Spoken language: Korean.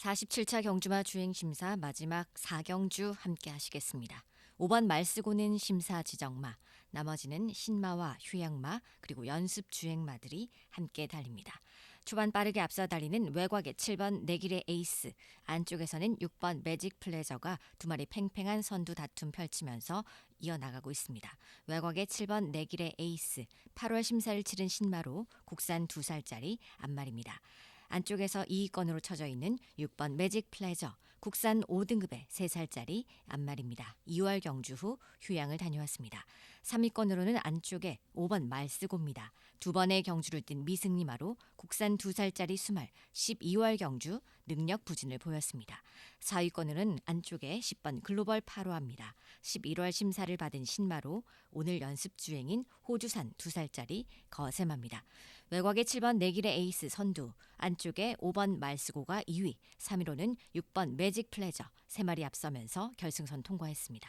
47차 경주마 주행심사 마지막 4경주 함께 하시겠습니다. 5번 말쓰고는 심사 지정마, 나머지는 신마와 휴양마 그리고 연습 주행마들이 함께 달립니다. 초반 빠르게 앞서 달리는 외곽의 7번 내길의 에이스, 안쪽에서는 6번 매직 플레저가 두 마리 팽팽한 선두 다툼 펼치면서 이어나가고 있습니다. 외곽의 7번 내길의 에이스, 8월 심사를 치른 신마로 국산 2살짜리 앞말입니다. 안쪽에서 2위권으로 쳐져 있는 6번 매직 플레저, 국산 5등급의 3살짜리 앞말입니다. 2월 경주 후 휴양을 다녀왔습니다. 3위권으로는 안쪽에 5번 말쓰고입니다. 두 번의 경주를 뛴 미승리마로 국산 2살짜리 수말 12월 경주 능력 부진을 보였습니다. 4위권으로는 안쪽에 10번 글로벌 8호합니다. 11월 심사를 받은 신마로 오늘 연습 주행인 호주산 2살짜리 거세마입니다. 외곽의 7번 내길의 에이스 선두, 안쪽에 5번 말쓰고가 2위, 3위로는 6번 매직 플레저 3마리 앞서면서 결승선 통과했습니다.